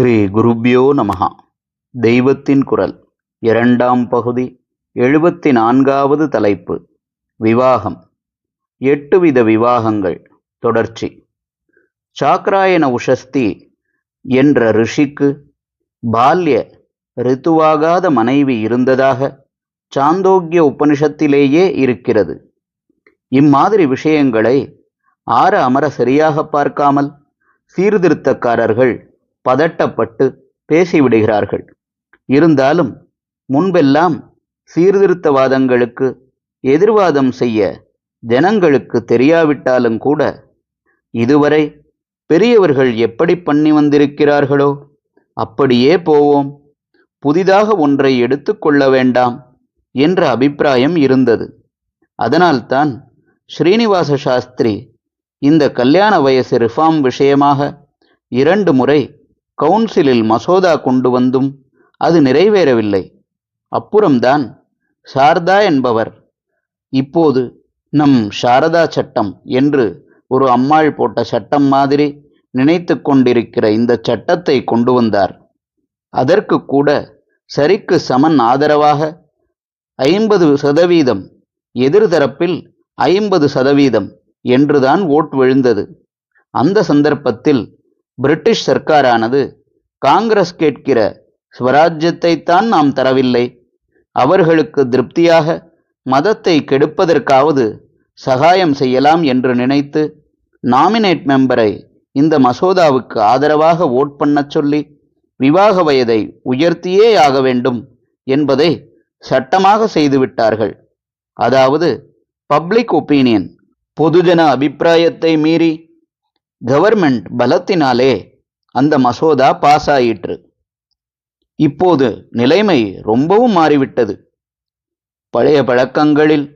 ஸ்ரீ குருப்யோ நமஹா. தெய்வத்தின் குரல். இரண்டாம் பகுதி எழுபத்தி நான்காவது தலைப்பு. விவாகம். எட்டு வித விவாகங்கள். தொடர்ச்சி. சாக்ராயன உஷஸ்தி என்ற ரிஷிக்கு பால்ய ரித்துவாகாத மனைவி இருந்ததாக சாந்தோக்கிய உபனிஷத்திலேயே இருக்கிறது. இம்மாதிரி விஷயங்களை ஆற அமர சரியாக பார்க்காமல் சீர்திருத்தக்காரர்கள் பதட்டப்பட்டு பேசிவிடுகிறார்கள். இருந்தாலும் முன்பெல்லாம் சீர்திருத்தவாதங்களுக்கு எதிர்வாதம் செய்ய ஜனங்களுக்கு தெரியாவிட்டாலும் கூட இதுவரை பெரியவர்கள் எப்படி பண்ணி வந்திருக்கிறார்களோ அப்படியே போவோம். புதிதாக ஒன்றை எடுத்துக்கொள்ள வேண்டாம் என்ற அபிப்பிராயம் இருந்தது. அதனால்தான் ஸ்ரீனிவாச சாஸ்திரி இந்த கல்யாண வயசு ரிஃபார்ம் விஷயமாக இரண்டு முறை கவுன்சிலில் மசோதா கொண்டு வந்தும் அது நிறைவேறவில்லை. அப்புறம்தான் சாரதா என்பவர் இப்போது நம் சாரதா சட்டம் என்று ஒரு அம்மாள் போட்ட சட்டம் மாதிரி நினைத்து கொண்டிருக்கிற இந்த சட்டத்தை கொண்டு வந்தார். அதற்கு கூட சரிக்கு சமன் ஆதரவாக ஐம்பது சதவீதம் எதிர்தரப்பில் ஐம்பது சதவீதம் என்றுதான் ஓட் விழுந்தது. அந்த சந்தர்ப்பத்தில் பிரிட்டிஷ் சர்க்காரானது காங்கிரஸ் கேட்கிற ஸ்வராஜ்யத்தைத்தான் நாம் தரவில்லை. அவர்களுக்கு திருப்தியாக மதத்தை கெடுப்பதற்காவது சகாயம் செய்யலாம் என்று நினைத்து நாமினேட் மெம்பரை இந்த மசோதாவுக்கு ஆதரவாக ஓட் பண்ணச் சொல்லி விவாக வயதை உயர்த்தியே ஆக வேண்டும் என்பதை சட்டமாக செய்துவிட்டார்கள். அதாவது பப்ளிக் ஒப்பீனியன் பொதுஜன அபிப்பிராயத்தை மீறி கவர்மெண்ட் பலத்தினாலே அந்த மசோதா பாஸ் ஆயிற்று இப்போது நிலைமை ரொம்பவும் மாறிவிட்டது. பழைய பழக்கங்களில்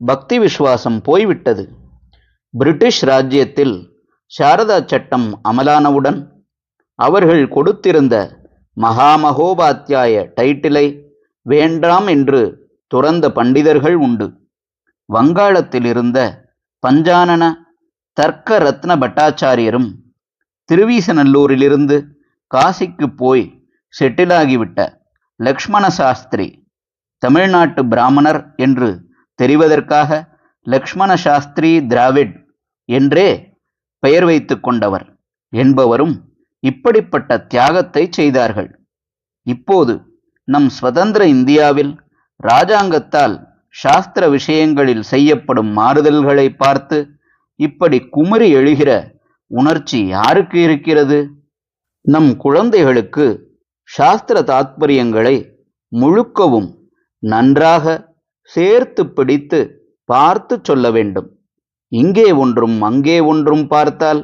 பக்தி விசுவாசம் போய்விட்டது. பிரிட்டிஷ் ராஜ்யத்தில் சாரதா சட்டம் அமலானவுடன் அவர்கள் கொடுத்திருந்த மகாமகோபாத்தியாய டைட்டிலை வேண்டாம் என்று துறந்த பண்டிதர்கள் உண்டு. வங்காளத்தில் இருந்த பஞ்சானன தர்க்க ரத்ன பட்டாச்சாரியரும் திருவீசநல்லூரிலிருந்து காசிக்கு போய் செட்டிலாகிவிட்ட லக்ஷ்மண சாஸ்திரி தமிழ்நாட்டு பிராமணர் என்று தெரிவதற்காக லக்ஷ்மண சாஸ்திரி திராவிட் என்றே பெயர் வைத்து கொண்டவர் என்பவரும் இப்படிப்பட்ட தியாகத்தை செய்தார்கள். இப்போது நம் சுதந்திர இந்தியாவில் ராஜாங்கத்தால் சாஸ்திர விஷயங்களில் செய்யப்படும் மாறுதல்களை பார்த்து இப்படி குமரி எழுகிற உணர்ச்சி யாருக்கு இருக்கிறது? நம் குழந்தைகளுக்கு சாஸ்திர தாத்பரியங்களை முழுக்கவும் நன்றாக சேர்த்து பிடித்து பார்த்து சொல்ல வேண்டும். இங்கே ஒன்றும் அங்கே ஒன்றும் பார்த்தால்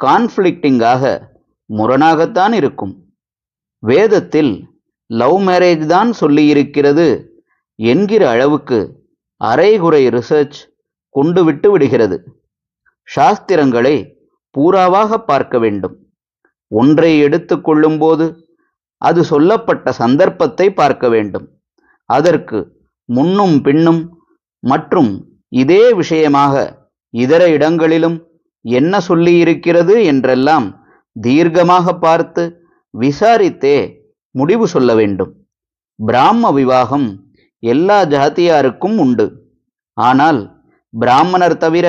கான்ஃப்ளிக்டிங்காக முரணாகத்தான் இருக்கும். வேதத்தில் லவ் மேரேஜ் தான் சொல்லியிருக்கிறது என்கிற அளவுக்கு அரைகுறை ரிசர்ச் கொண்டு விட்டு விடுகிறது. சாஸ்திரங்களை பூராவாக பார்க்க வேண்டும். ஒன்றை எடுத்துக்கொள்ளும்போது அது சொல்லப்பட்ட சந்தர்ப்பத்தை பார்க்க வேண்டும். அதற்கு முன்னும் பின்னும் மற்றும் இதே விஷயமாக இதர இடங்களிலும் என்ன சொல்லியிருக்கிறது என்றெல்லாம் தீர்க்கமாக பார்த்து விசாரித்தே முடிவு சொல்ல வேண்டும். பிராம விவாகம் எல்லா ஜாதியாருக்கும் உண்டு. ஆனால் பிராமணர் தவிர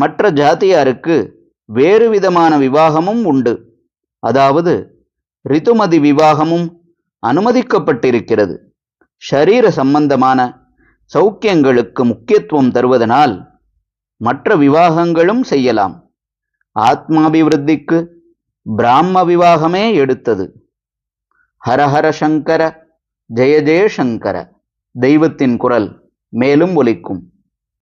மற்ற ஜாதியாருக்கு வேறு விதமான விவாகமும் உண்டு. அதாவது ரிதுமதி விவாகமும் அனுமதிக்கப்பட்டிருக்கிறது. ஷரீர சம்பந்தமான சௌக்கியங்களுக்கு முக்கியத்துவம் தருவதனால் மற்ற விவாகங்களும் செய்யலாம். ஆத்மாபிவிருத்திக்கு பிராம விவாகமே எடுத்தது. ஹரஹர சங்கர ஜெய ஜெயசங்கர தெய்வத்தின் குரல் மேலும் ஒலிக்கும்.